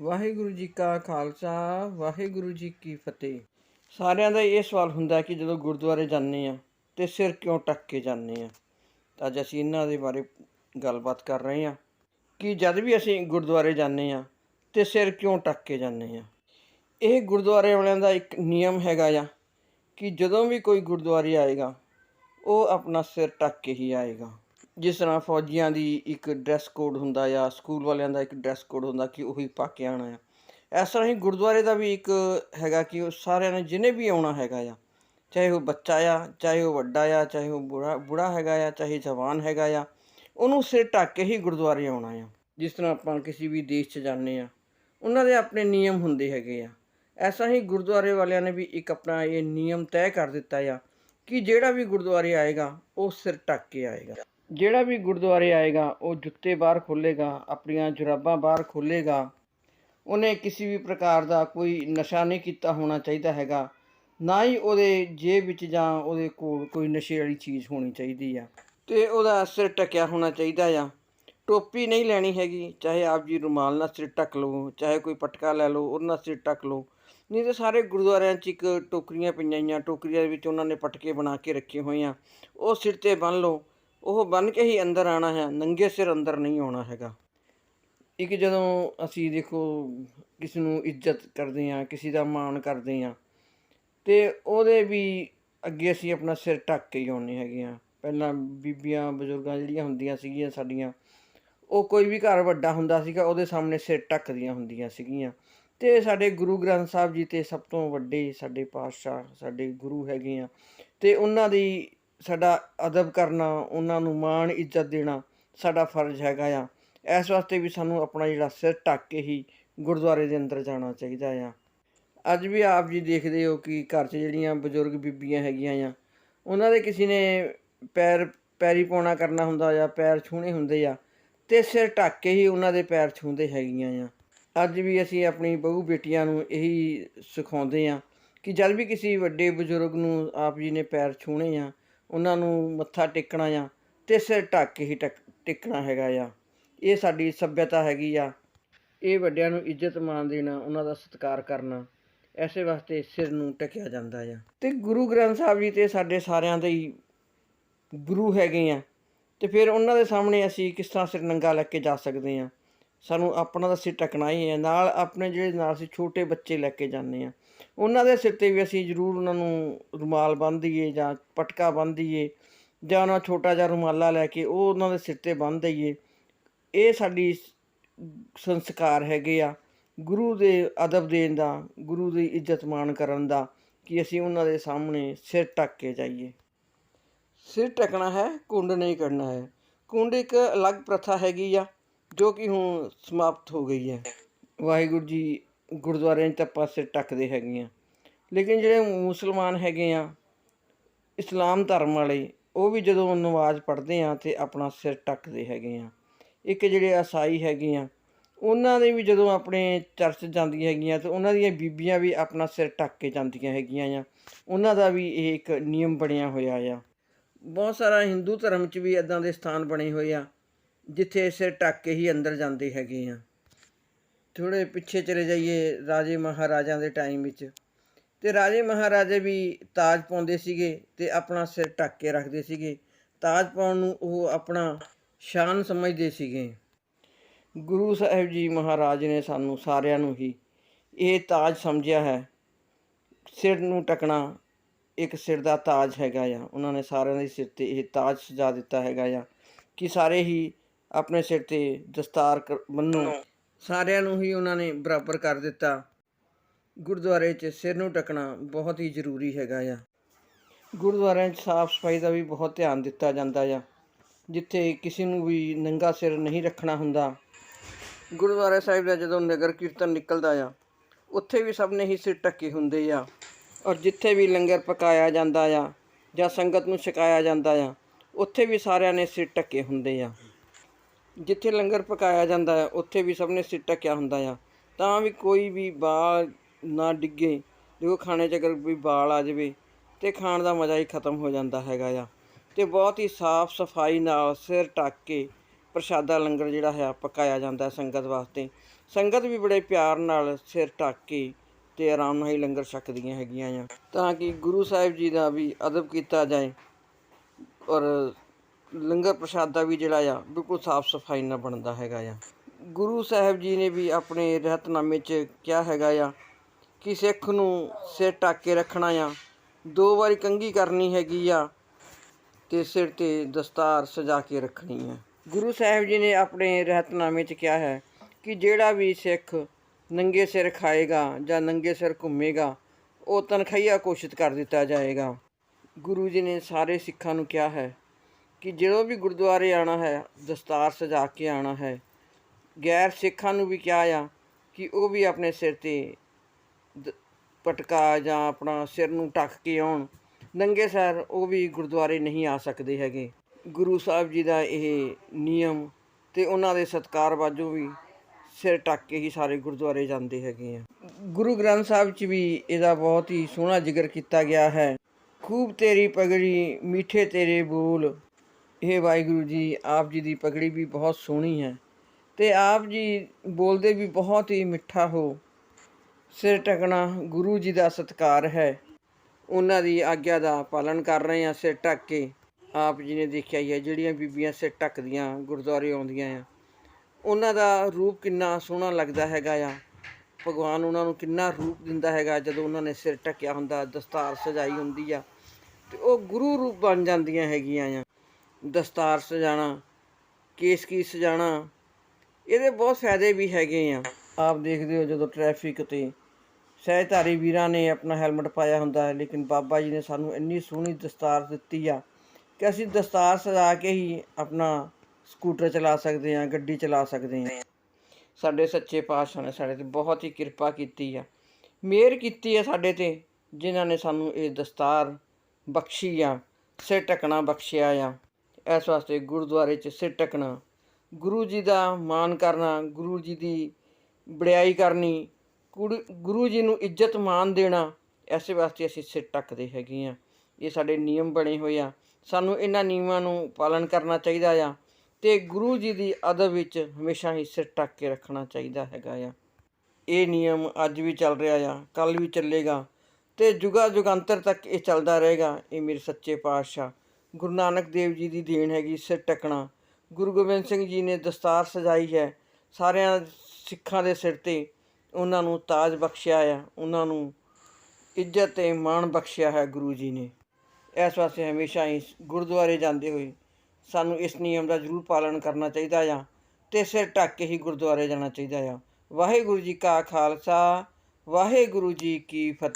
ਵਾਹਿਗੁਰੂ ਜੀ ਕਾ ਖਾਲਸਾ, ਵਾਹਿਗੁਰੂ ਜੀ ਕੀ ਫਤਿਹ। ਸਾਰਿਆਂ ਦਾ ਇਹ ਸਵਾਲ ਹੁੰਦਾ ਕਿ ਜਦੋਂ ਗੁਰਦੁਆਰੇ ਜਾਂਦੇ ਆ ਤੇ ਸਿਰ ਕਿਉਂ ਟੱਕ ਕੇ ਜਾਂਦੇ ਆ ਤਾਂ ਅੱਜ ਅਸੀਂ ਇਹਨਾਂ ਦੇ ਬਾਰੇ ਗੱਲਬਾਤ ਕਰ ਰਹੇ ਆ ਕਿ ਜਦ ਵੀ ਅਸੀਂ ਗੁਰਦੁਆਰੇ ਜਾਂਦੇ ਆ ਤੇ ਸਿਰ ਕਿਉਂ ਟੱਕ ਕੇ ਜਾਂਦੇ ਆ ਇਹ ਗੁਰਦੁਆਰੇ ਵਾਲਿਆਂ ਦਾ ਇੱਕ ਨਿਯਮ ਹੈਗਾ ਆ ਕਿ ਜਦੋਂ ਵੀ ਕੋਈ ਗੁਰਦੁਆਰੇ ਆਏਗਾ, ਉਹ ਆਪਣਾ ਸਿਰ ਟੱਕ ਕੇ ਹੀ ਆਏਗਾ। ਜਿਸ ਤਰ੍ਹਾਂ ਫੌਜੀਆਂ ਦੀ ਇੱਕ ਡਰੈਸ ਕੋਡ ਹੁੰਦਾ ਆ ਸਕੂਲ ਵਾਲਿਆਂ ਦਾ ਇੱਕ ਡਰੈਸ ਕੋਡ ਹੁੰਦਾ ਕਿ ਉਹੀ ਪਾ ਕੇ ਆਉਣਾ ਆ। ਇਸ ਤਰ੍ਹਾਂ ਹੀ ਗੁਰਦੁਆਰੇ ਦਾ ਵੀ ਇੱਕ ਹੈਗਾ ਕਿ ਉਹ ਸਾਰਿਆਂ ਨੇ ਜਿਹਨੇ ਵੀ ਆਉਣਾ ਹੈਗਾ ਆ, ਚਾਹੇ ਉਹ ਬੱਚਾ ਆ, ਚਾਹੇ ਉਹ ਵੱਡਾ ਆ, ਚਾਹੇ ਉਹ ਬੁੜਾ ਬੁੜਾ ਹੈਗਾ ਆ, ਚਾਹੇ ਜਵਾਨ ਹੈਗਾ ਆ, ਉਹਨੂੰ ਸਿਰ ਢੱਕ ਕੇ ਹੀ ਗੁਰਦੁਆਰੇ ਆਉਣਾ ਆ। ਜਿਸ ਤਰ੍ਹਾਂ ਆਪਾਂ ਕਿਸੇ ਵੀ ਦੇਸ਼ 'ਚ ਜਾਂਦੇ ਆ, ਉਹਨਾਂ ਦੇ ਆਪਣੇ ਨਿਯਮ ਹੁੰਦੇ ਹੈਗੇ ਆ। ਐਸਾ ਹੀ ਗੁਰਦੁਆਰੇ ਵਾਲਿਆਂ ਨੇ ਵੀ ਇੱਕ ਆਪਣਾ ਇਹ ਨਿਯਮ ਤੈਅ ਕਰ ਦਿੱਤਾ ਆ ਕਿ ਜਿਹੜਾ ਵੀ ਗੁਰਦੁਆਰੇ ਆਏਗਾ, ਉਹ ਸਿਰ ਢੱਕ ਕੇ ਆਏਗਾ। ਜਿਹੜਾ ਵੀ ਗੁਰਦੁਆਰੇ ਆਏਗਾ, ਉਹ ਜੁੱਤੇ ਬਾਹਰ ਖੋਲੇਗਾ ਆਪਣੀਆਂ ਜੁਰਾਬਾਂ ਬਾਹਰ ਖੋਲੇਗਾ ਉਹਨੇ ਕਿਸੇ ਵੀ ਪ੍ਰਕਾਰ ਦਾ ਕੋਈ ਨਸ਼ਾ ਨਹੀਂ ਕੀਤਾ ਹੋਣਾ ਚਾਹੀਦਾ ਹੈਗਾ, ਨਾ ਹੀ ਉਹਦੇ ਜੇਬ ਵਿੱਚ ਜਾਂ ਉਹਦੇ ਕੋਲ ਕੋਈ ਨਸ਼ੇ ਵਾਲੀ ਚੀਜ਼ ਹੋਣੀ ਚਾਹੀਦੀ ਆ। ਤੇ ਉਹਦਾ ਸਿਰ ਟਕਿਆ ਹੋਣਾ ਚਾਹੀਦਾ ਆ। ਟੋਪੀ ਨਹੀਂ ਲੈਣੀ ਹੈਗੀ, ਚਾਹੇ ਆਪ ਜੀ ਰੁਮਾਲ ਨਾਲ ਸਿਰ ਟੱਕ ਲਓ, ਚਾਹੇ ਕੋਈ ਪਟਕਾ ਲੈ ਲਓ ਉਹਨਾਂ ਨਾਲ ਸਿਰ ਟੱਕ ਲਓ। ਨਹੀਂ ਤੇ ਸਾਰੇ ਗੁਰਦੁਆਰਿਆਂ 'ਚ ਇੱਕ ਟੋਕਰੀਆਂ ਪਈਆਂ ਹੋਈਆਂ, ਟੋਕਰੀਆਂ ਦੇ ਵਿੱਚ ਉਹਨਾਂ ਨੇ ਪਟਕੇ ਬਣਾ ਕੇ ਰੱਖੇ ਹੋਏ ਆ। ਉਹ ਸਿਰ ਤੇ ਬੰਨ ਲਓ। ਉਹ ਬੰਨ ਕੇ ਹੀ ਅੰਦਰ ਆਣਾ ਹੈ, ਨੰਗੇ ਸਿਰ ਅੰਦਰ ਨਹੀਂ ਆਉਣਾ ਹੈਗਾ। ਇੱਕ ਜਦੋਂ ਅਸੀਂ ਦੇਖੋ, ਕਿਸ ਨੂੰ ਇੱਜ਼ਤ ਕਰਦੇ ਹਾਂ, ਕਿਸੇ ਦਾ ਮਾਣ ਕਰਦੇ ਹਾਂ, ਤੇ ਉਹਦੇ ਵੀ ਅੱਗੇ ਅਸੀਂ ਆਪਣਾ ਸਿਰ ਢੱਕ ਕੇ ਹੀ ਆਉਂਦੇ ਹੈਗੇ ਆ ਪਹਿਲਾਂ ਬੀਬੀਆਂ, ਬਜ਼ੁਰਗਾਂ ਜਿਹੜੀਆਂ ਹੁੰਦੀਆਂ ਸੀਗੀਆਂ ਸਾਡੀਆਂ, ਉਹ ਕੋਈ ਵੀ ਘਰ ਵੱਡਾ ਹੁੰਦਾ ਸੀਗਾ, ਉਹਦੇ ਸਾਹਮਣੇ ਸਿਰ ਢੱਕਦੀਆਂ ਹੁੰਦੀਆਂ ਸੀਗੀਆਂ। ਤੇ ਸਾਡੇ ਗੁਰੂ ਗ੍ਰੰਥ ਸਾਹਿਬ ਜੀ ਤੇ ਸਭ ਤੋਂ ਵੱਡੇ ਸਾਡੇ ਪਾਤਸ਼ਾਹ, ਸਾਡੇ ਗੁਰੂ ਹੈਗੇ ਆ ਤੇ ਉਹਨਾਂ ਦੀ ਸਾਡਾ ਅਦਬ ਕਰਨਾ, ਉਹਨਾਂ ਨੂੰ ਮਾਣ, ਇੱਜ਼ਤ ਦੇਣਾ ਸਾਡਾ ਫਰਜ਼ ਹੈਗਾ ਆ। ਇਸ ਵਾਸਤੇ ਵੀ ਸਾਨੂੰ ਆਪਣਾ ਜਿਹੜਾ ਸਿਰ ਢੱਕ ਕੇ ਹੀ ਗੁਰਦੁਆਰੇ ਦੇ ਅੰਦਰ ਜਾਣਾ ਚਾਹੀਦਾ ਆ। ਅੱਜ ਵੀ ਆਪ ਜੀ ਦੇਖਦੇ ਹੋ ਕਿ ਘਰ 'ਚ ਜਿਹੜੀਆਂ ਬਜ਼ੁਰਗ ਬੀਬੀਆਂ ਹੈਗੀਆਂ ਆ, ਉਹਨਾਂ ਦੇ ਕਿਸੇ ਨੇ ਪੈਰ, ਪੈਰੀ ਪਾਉਣਾ ਕਰਨਾ ਹੁੰਦਾ ਆ ਪੈਰ ਛੂਹਣੇ ਹੁੰਦੇ ਆ, ਤੇ ਸਿਰ ਢੱਕ ਕੇ ਹੀ ਉਹਨਾਂ ਦੇ ਪੈਰ ਛੂਹਦੇ ਹੈਗੀਆਂ ਆ। ਅੱਜ ਵੀ ਅਸੀਂ ਆਪਣੀ ਬਹੂ ਬੇਟੀਆਂ ਨੂੰ ਇਹੀ ਸਿਖਾਉਂਦੇ ਆ ਕਿ ਜਦ ਵੀ ਕਿਸੇ ਵੱਡੇ ਬਜ਼ੁਰਗ ਨੂੰ ਆਪ ਜੀ ਨੇ ਪੈਰ ਛੂਹਣੇ ਆ ਉਹਨਾਂ ਨੂੰ ਮੱਥਾ ਟੇਕਣਾ ਆ ਤੇ ਸਿਰ ਢੱਕ ਕੇ ਹੀ ਟਕ- ਟੇਕਣਾ ਹੈਗਾ ਆ। ਇਹ ਸਾਡੀ ਸੱਭਿਅਤਾ ਹੈਗੀ ਆ। ਇਹ ਵੱਡਿਆਂ ਨੂੰ ਇੱਜ਼ਤ ਮਾਣ ਦੇਣਾ, ਉਹਨਾਂ ਦਾ ਸਤਿਕਾਰ ਕਰਨਾ, ਐਸੇ ਵਾਸਤੇ ਸਿਰ ਨੂੰ ਟਕਿਆ ਜਾਂਦਾ ਆ। ਤੇ ਗੁਰੂ ਗ੍ਰੰਥ ਸਾਹਿਬ ਜੀ ਤੇ ਸਾਡੇ ਸਾਰਿਆਂ ਦੇ ਹੀ ਗੁਰੂ ਹੈਗੇ ਆ। ਤੇ ਫਿਰ ਉਹਨਾਂ ਦੇ ਸਾਹਮਣੇ ਅਸੀਂ ਕਿਸ ਤਰ੍ਹਾਂ ਸਿਰ ਨੰਗਾ ਲੈ ਕੇ ਜਾ ਸਕਦੇ ਆ? ਸਾਨੂੰ ਆਪਣਾ ਤਾਂ ਸਿਰ ਟਕਣਾ ਹੀ ਹੈ ਨਾਲ ਆਪਣੇ ਜਿਹੜੇ ਨਾਲ ਅਸੀਂ ਛੋਟੇ ਬੱਚੇ ਲੈ ਕੇ ਜਾਂਦੇ ਆ। ਉਹਨਾਂ ਦੇ ਸਿਰ ਤੇ ਵੀ ਅਸੀਂ ਜ਼ਰੂਰ ਉਹਨਾਂ ਨੂੰ ਰੁਮਾਲ ਬੰਨ੍ਹ ਦਈਏ ਜਾਂ ਪਟਕਾ ਬੰਨ੍ਹ ਦਈਏ ਜਾਂ ਉਹਨਾਂ ਛੋਟਾ ਜਿਹਾ ਰੁਮਾਲਾ ਲੈ ਕੇ ਉਹ ਉਹਨਾਂ ਦੇ ਸਿਰ ਤੇ ਬੰਨ੍ਹ ਦਈਏ। ਇਹ ਸਾਡੀ ਸੰਸਕਾਰ ਹੈਗੇ ਆ। ਗੁਰੂ ਦੇ ਅਦਬ ਦੇਣ ਦਾ, ਗੁਰੂ ਦੀ ਇੱਜ਼ਤ ਮਾਣ ਕਰਨ ਦਾ ਕਿ ਅਸੀਂ ਉਹਨਾਂ ਦੇ ਸਾਹਮਣੇ ਸਿਰ ਟੱਕ ਕੇ ਜਾਈਏ। ਸਿਰ ਟਕਣਾ ਹੈ, ਕੁੰਡ ਨਹੀਂ ਕਰਨਾ ਹੈ। ਕੁੰਡ ਇੱਕ ਅਲੱਗ ਪ੍ਰਥਾ ਹੈਗੀ ਆ ਜੋ ਕਿ ਹੁਣ ਸਮਾਪਤ ਹੋ ਗਈ ਹੈ। ਵਾਹਿਗੁਰੂ ਜੀ ਗੁਰਦੁਆਰਿਆਂ 'ਚ ਤਾਂ ਆਪਾਂ ਸਿਰ ਟੱਕਦੇ ਹੈਗੇ ਆ। ਲੇਕਿਨ ਜਿਹੜੇ ਮੁਸਲਮਾਨ ਹੈਗੇ ਆ, ਇਸਲਾਮ ਧਰਮ ਵਾਲੇ, ਉਹ ਵੀ ਜਦੋਂ ਨਮਾਜ਼ ਪੜ੍ਹਦੇ ਆ ਤੇ ਆਪਣਾ ਸਿਰ ਟੱਕਦੇ ਹੈਗੇ ਆ। ਇੱਕ ਜਿਹੜੇ ਈਸਾਈ ਹੈਗੇ ਆ, ਉਹਨਾਂ ਦੇ ਵੀ ਜਦੋਂ ਆਪਣੇ ਚਰਚ ਜਾਂਦੀਆਂ ਹੈਗੀਆਂ ਤੇ ਉਹਨਾਂ ਦੀਆਂ ਬੀਬੀਆਂ ਵੀ ਆਪਣਾ ਸਿਰ ਟੱਕ ਕੇ ਜਾਂਦੀਆਂ ਹੈਗੀਆਂ ਆ। ਉਹਨਾਂ ਦਾ ਵੀ ਇਹ ਇੱਕ ਨਿਯਮ ਬਣਿਆ ਹੋਇਆ ਆ। ਬਹੁਤ ਸਾਰਾ ਹਿੰਦੂ ਧਰਮ 'ਚ ਵੀ ਇਦਾਂ ਦੇ ਸਥਾਨ ਬਣੇ ਹੋਏ ਆ, ਜਿੱਥੇ ਸਿਰ ਟੱਕ ਕੇ ਹੀ ਅੰਦਰ ਜਾਂਦੇ ਹੈਗੇ ਆ। ਥੋੜੇ ਪਿੱਛੇ ਚਲੇ ਜਾਈਏ ਰਾਜੇ ਮਹਾਰਾਜਾਂ ਦੇ ਟਾਈਮ ਵਿੱਚ। ਤੇ ਰਾਜੇ ਮਹਾਰਾਜੇ ਵੀ ਤਾਜ ਪਾਉਂਦੇ ਸੀਗੇ ਤੇ ਆਪਣਾ ਸਿਰ ਢੱਕ ਕੇ ਰੱਖਦੇ ਸੀਗੇ। ਤਾਜ ਪਾਉਣ ਨੂੰ ਉਹ ਆਪਣਾ ਸ਼ਾਨ ਸਮਝਦੇ ਸੀਗੇ। ਗੁਰੂ ਸਾਹਿਬ ਜੀ ਮਹਾਰਾਜ ਨੇ ਸਾਨੂੰ ਸਾਰਿਆਂ ਨੂੰ ਹੀ ਇਹ ਤਾਜ ਸਮਝਿਆ ਹੈ। ਸਿਰ ਨੂੰ ਟਕਣਾ ਇੱਕ ਸਿਰ ਦਾ ਤਾਜ ਹੈਗਾ ਆ। ਉਹਨਾਂ ਨੇ ਸਾਰਿਆਂ ਦੇ ਸਿਰ ਤੇ ਇਹ ਤਾਜ ਸਜਾ ਦਿੱਤਾ ਹੈਗਾ ਆ ਕਿ ਸਾਰੇ ਹੀ ਆਪਣੇ ਸਿਰ ਤੇ ਦਸਤਾਰ ਕਰ- ਬੰਨੋ। ਸਾਰਿਆਂ ਨੂੰ ਹੀ ਉਹਨਾਂ ਨੇ ਬਰਾਬਰ ਕਰ ਦਿੱਤਾ। ਗੁਰਦੁਆਰੇ 'ਚ ਸਿਰ ਨੂੰ ਟਕਣਾ ਬਹੁਤ ਹੀ ਜ਼ਰੂਰੀ ਹੈਗਾ ਆ। ਗੁਰਦੁਆਰਿਆਂ 'ਚ ਸਾਫ਼ ਸਫ਼ਾਈ ਦਾ ਵੀ ਬਹੁਤ ਧਿਆਨ ਦਿੱਤਾ ਜਾਂਦਾ ਆ। ਜਿੱਥੇ ਕਿਸੇ ਨੂੰ ਵੀ ਨੰਗਾ ਸਿਰ ਨਹੀਂ ਰੱਖਣਾ ਹੁੰਦਾ। ਗੁਰਦੁਆਰਾ ਸਾਹਿਬ ਦਾ ਜਦੋਂ ਨਗਰ ਕੀਰਤਨ ਨਿਕਲਦਾ ਆ, ਉੱਥੇ ਵੀ ਸਭ ਨੇ ਹੀ ਸਿਰ ਢੱਕੇ ਹੁੰਦੇ ਆ। ਔਰ ਜਿੱਥੇ ਵੀ ਲੰਗਰ ਪਕਾਇਆ ਜਾਂਦਾ ਆ ਜਾਂ ਸੰਗਤ ਨੂੰ ਛਕਾਇਆ ਜਾਂਦਾ ਆ, ਉੱਥੇ ਵੀ ਸਾਰਿਆਂ ਨੇ ਸਿਰ ਢੱਕੇ ਹੁੰਦੇ ਆ। ਜਿੱਥੇ ਲੰਗਰ ਪਕਾਇਆ ਜਾਂਦਾ ਆ ਉੱਥੇ ਵੀ ਸਭ ਨੇ ਸਿਰ ਢੱਕਿਆ ਹੁੰਦਾ ਆ। ਤਾਂ ਵੀ ਕੋਈ ਵੀ ਬਾਲ ਨਾ ਡਿੱਗੇ, ਦੇਖੋ ਖਾਣੇ 'ਚ ਅਗਰ ਕੋਈ ਬਾਲ ਆ ਜਾਵੇ, ਤੇ ਖਾਣ ਦਾ ਮਜ਼ਾ ਹੀ ਖਤਮ ਹੋ ਜਾਂਦਾ ਹੈਗਾ ਆ। ਤੇ ਬਹੁਤ ਹੀ ਸਾਫ਼ ਸਫ਼ਾਈ ਨਾਲ ਸਿਰ ਢੱਕ ਕੇ ਪ੍ਰਸ਼ਾਦਾ ਲੰਗਰ ਜਿਹੜਾ ਹੈ, ਪਕਾਇਆ ਜਾਂਦਾ ਸੰਗਤ ਵਾਸਤੇ। ਸੰਗਤ ਵੀ ਬੜੇ ਪਿਆਰ ਨਾਲ ਸਿਰ ਢੱਕ ਕੇ ਤੇ ਆਰਾਮ ਨਾਲ ਹੀ ਲੰਗਰ ਛਕਦੀਆਂ ਹੈਗੀਆਂ ਆ। ਤਾਂ ਕਿ ਗੁਰੂ ਸਾਹਿਬ ਜੀ ਦਾ ਵੀ ਅਦਬ ਕੀਤਾ ਜਾਏ ਔਰ ਲੰਗਰ ਪ੍ਰਸ਼ਾਦਾ ਵੀ ਜਿਹੜਾ ਆ, ਬਿਲਕੁਲ ਸਾਫ਼ ਸਫ਼ਾਈ ਨਾਲ ਬਣਦਾ ਹੈਗਾ ਆ। ਗੁਰੂ ਸਾਹਿਬ ਜੀ ਨੇ ਵੀ ਆਪਣੇ ਰਹਿਤਨਾਮੇ 'ਚ ਕਿਹਾ ਹੈਗਾ ਆ ਕਿ ਸਿੱਖ ਨੂੰ ਸਿਰ ਢੱਕ ਕੇ ਰੱਖਣਾ ਆ। ਦੋ ਵਾਰੀ ਕੰਘੀ ਕਰਨੀ ਹੈਗੀ ਆ ਤੇ ਸਿਰ ਤੇ ਦਸਤਾਰ ਸਜਾ ਕੇ ਰੱਖਣੀ ਆ। ਗੁਰੂ ਸਾਹਿਬ ਜੀ ਨੇ ਆਪਣੇ ਰਹਿਤਨਾਮੇ 'ਚ ਕਿਹਾ ਹੈ ਕਿ ਜਿਹੜਾ ਵੀ ਸਿੱਖ ਨੰਗੇ ਸਿਰ ਖਾਏਗਾ ਜਾਂ ਨੰਗੇ ਸਿਰ ਘੁੰਮੇਗਾ, ਉਹ ਤਨਖਈਆ ਘੋਸ਼ਿਤ ਕਰ ਦਿੱਤਾ ਜਾਏਗਾ। ਗੁਰੂ ਜੀ ਨੇ ਸਾਰੇ ਸਿੱਖਾਂ ਨੂੰ ਕਿਹਾ ਹੈ ਕਿ ਜਦੋਂ ਵੀ ਗੁਰਦੁਆਰੇ ਆਣਾ ਹੈ, ਦਸਤਾਰ ਸਜਾ ਕੇ ਆਣਾ ਹੈ, ਗੈਰ ਸਿੱਖਾਂ ਨੂੰ ਵੀ ਕਿਹਾ ਆ ਕਿ ਉਹ ਵੀ ਆਪਣੇ ਸਿਰ ਤੇ ਦ- ਪਟਕਾ ਜਾਂ ਆਪਣਾ ਸਿਰ ਨੂੰ ਟੱਕ ਕੇ ਆਉਣ। ਨੰਗੇ ਸਿਰ ਉਹ ਵੀ ਗੁਰਦੁਆਰੇ ਨਹੀਂ ਆ ਸਕਦੇ ਹੈਗੇ। ਗੁਰੂ ਸਾਹਿਬ ਜੀ ਦਾ ਇਹ ਨਿਯਮ ਤੇ ਉਹਨਾਂ ਦੇ ਸਤਕਾਰ ਵਜੋਂ ਵੀ ਸਿਰ ਟੱਕ ਕੇ ਹੀ ਸਾਰੇ ਗੁਰਦੁਆਰੇ ਜਾਂਦੇ ਹੈਗੇ ਆ। ਗੁਰੂ ਗ੍ਰੰਥ ਸਾਹਿਬ 'ਚ ਵੀ ਇਹਦਾ ਬਹੁਤ ਹੀ ਸੋਹਣਾ ਜ਼ਿਕਰ ਕੀਤਾ ਗਿਆ ਹੈ। ਖੂਬ ਤੇਰੀ ਪਗੜੀ, ਮਿੱਠੇ ਤੇਰੇ ਬੋਲ ਇਹ ਵਾਹਿਗੁਰੂ ਜੀ, ਆਪ ਜੀ ਦੀ ਪਗੜੀ ਵੀ ਬਹੁਤ ਸੋਹਣੀ ਹੈ ਤੇ ਆਪ ਜੀ ਬੋਲਦੇ ਵੀ ਬਹੁਤ ਹੀ ਮਿੱਠਾ ਹੋ। ਸਿਰ ਟਕਣਾ ਗੁਰੂ ਜੀ ਦਾ ਸਤਕਾਰ ਹੈ। ਉਹਨਾਂ ਦੀ ਆਗਿਆ ਦਾ ਪਾਲਣ ਕਰ ਰਹੇ ਆ ਸਿਰ ਢੱਕ ਕੇ। ਆਪ ਜੀ ਨੇ ਦੇਖਿਆ ਹੀ ਹੈ, ਜਿਹੜੀਆਂ ਬੀਬੀਆਂ ਸਿਰ ਢੱਕਦੀਆਂ, ਗੁਰਦੁਆਰੇ ਆਉਂਦੀਆਂ ਆ। ਉਹਨਾਂ ਦਾ ਰੂਪ ਕਿੰਨਾ ਸੋਹਣਾ ਲੱਗਦਾ ਹੈਗਾ ਆ। ਭਗਵਾਨ ਉਹਨਾਂ ਨੂੰ ਕਿੰਨਾ ਰੂਪ ਦਿੰਦਾ ਹੈਗਾ, ਜਦੋਂ ਉਹਨਾਂ ਨੇ ਸਿਰ ਢੱਕਿਆ ਹੁੰਦਾ, ਦਸਤਾਰ ਸਜਾਈ ਹੁੰਦੀ ਆ। ਤੇ ਉਹ ਗੁਰੂ ਰੂਪ ਬਣ ਜਾਂਦੀਆਂ ਹੈਗੀਆਂ ਆ। ਦਸਤਾਰ ਸਜਾਣਾ, ਕੇਸ ਕੀ ਸਜਾਣਾ, ਇਹਦੇ ਬਹੁਤ ਫਾਇਦੇ ਵੀ ਹੈਗੇ ਆ। ਆਪ ਦੇਖਦੇ ਹੋ ਜਦੋਂ ਟ੍ਰੈਫਿਕ ਤੇ ਸਹਿਧਾਰੀ ਵੀਰਾਂ ਨੇ ਆਪਣਾ ਹੈਲਮਟ ਪਾਇਆ ਹੁੰਦਾ ਹੈ, ਲੇਕਿਨ ਬਾਬਾ ਜੀ ਨੇ ਸਾਨੂੰ ਇੰਨੀ ਸੋਹਣੀ ਦਸਤਾਰ ਦਿੱਤੀ ਆ ਕਿ ਅਸੀਂ ਦਸਤਾਰ ਸਜਾ ਕੇ ਹੀ ਆਪਣਾ ਸਕੂਟਰ ਚਲਾ ਸਕਦੇ ਹਾਂ, ਗੱਡੀ ਚਲਾ ਸਕਦੇ ਹਾਂ। ਸਾਡੇ ਸੱਚੇ ਪਾਤਸ਼ਾਹ ਨੇ ਸਾਡੇ ਤੇ ਬਹੁਤ ਹੀ ਕਿਰਪਾ ਕੀਤੀ ਆ। ਮਿਹਰ ਕੀਤੀ ਆ ਸਾਡੇ ਤੇ, ਜਿਨ੍ਹਾਂ ਨੇ ਸਾਨੂੰ ਇਹ ਦਸਤਾਰ ਬਖਸ਼ੀ ਆ, ਸਿਰ ਟਕਣਾ ਬਖਸ਼ਿਆ ਆ। ਇਸ ਵਾਸਤੇ ਗੁਰਦੁਆਰੇ 'ਚ ਸਿਰ ਟਕਣਾ ਗੁਰੂ ਜੀ ਦਾ ਮਾਣ ਕਰਨਾ, ਗੁਰੂ ਜੀ ਦੀ ਬੜਾਈ ਕਰਨੀ ਕੁੜ- ਗੁਰੂ ਜੀ ਨੂੰ ਇੱਜ਼ਤ ਮਾਣ ਦੇਣਾ ਐਸੇ ਵਾਸਤੇ ਅਸੀਂ ਸਿਰ ਟੱਕਦੇ ਹੈਗੇ ਆ ਇਹ ਸਾਡੇ ਨਿਯਮ ਬਣੇ ਹੋਏ ਆ। ਸਾਨੂੰ ਇਹਨਾਂ ਨਿਯਮਾਂ ਨੂੰ ਪਾਲਣ ਕਰਨਾ ਚਾਹੀਦਾ ਆ ਤੇ ਗੁਰੂ ਜੀ ਦੀ ਅਦਬ ਵਿੱਚ ਹਮੇਸ਼ਾ ਹੀ ਸਿਰ ਟੱਕ ਕੇ ਰੱਖਣਾ ਚਾਹੀਦਾ ਹੈਗਾ ਆ। ਇਹ ਨਿਯਮ ਅੱਜ ਵੀ ਚੱਲ ਰਿਹਾ ਆ ਕੱਲ ਵੀ ਚੱਲੇਗਾ ਤੇ ਜੁਗਾ ਜੁਗਾਂਤਰ ਤੱਕ ਇਹ ਚੱਲਦਾ ਰਹੇਗਾ। ਇਹ ਮੇਰੇ ਸੱਚੇ ਪਾਤਸ਼ਾਹ ਗੁਰੂ ਨਾਨਕ ਦੇਵ ਜੀ ਦੀ ਦੇਣ ਹੈਗੀ, ਸਿਰ ਟਕਣਾ। ਗੁਰੂ ਗੋਬਿੰਦ ਸਿੰਘ ਜੀ ਨੇ ਦਸਤਾਰ ਸਜਾਈ ਹੈ। ਸਾਰਿਆਂ ਸਿੱਖਾਂ ਦੇ ਸਿਰ ਤੇ ਉਹਨਾਂ ਨੂੰ ਤਾਜ ਬਖਸ਼ਿਆ ਆ। ਉਹਨਾਂ ਨੂੰ ਇੱਜ਼ਤ ਤੇ ਮਾਣ ਬਖਸ਼ਿਆ ਹੈ ਗੁਰੂ ਜੀ ਨੇ। ਇਸ ਵਾਸਤੇ ਹਮੇਸ਼ਾ ਹੀ ਗੁਰਦੁਆਰੇ ਜਾਂਦੇ ਹੋਏ ਸਾਨੂੰ ਇਸ ਨਿਯਮ ਦਾ ਜ਼ਰੂਰ ਪਾਲਣ ਕਰਨਾ ਚਾਹੀਦਾ ਆ ਤੇ ਸਿਰ ਢੱਕ ਕੇ ਹੀ ਗੁਰਦੁਆਰੇ ਜਾਣਾ ਚਾਹੀਦਾ ਆ। ਵਾਹਿਗੁਰੂ ਜੀ ਕਾ ਖਾਲਸਾ, ਵਾਹਿਗੁਰੂ ਜੀ ਕੀ ਫਤਿਹ।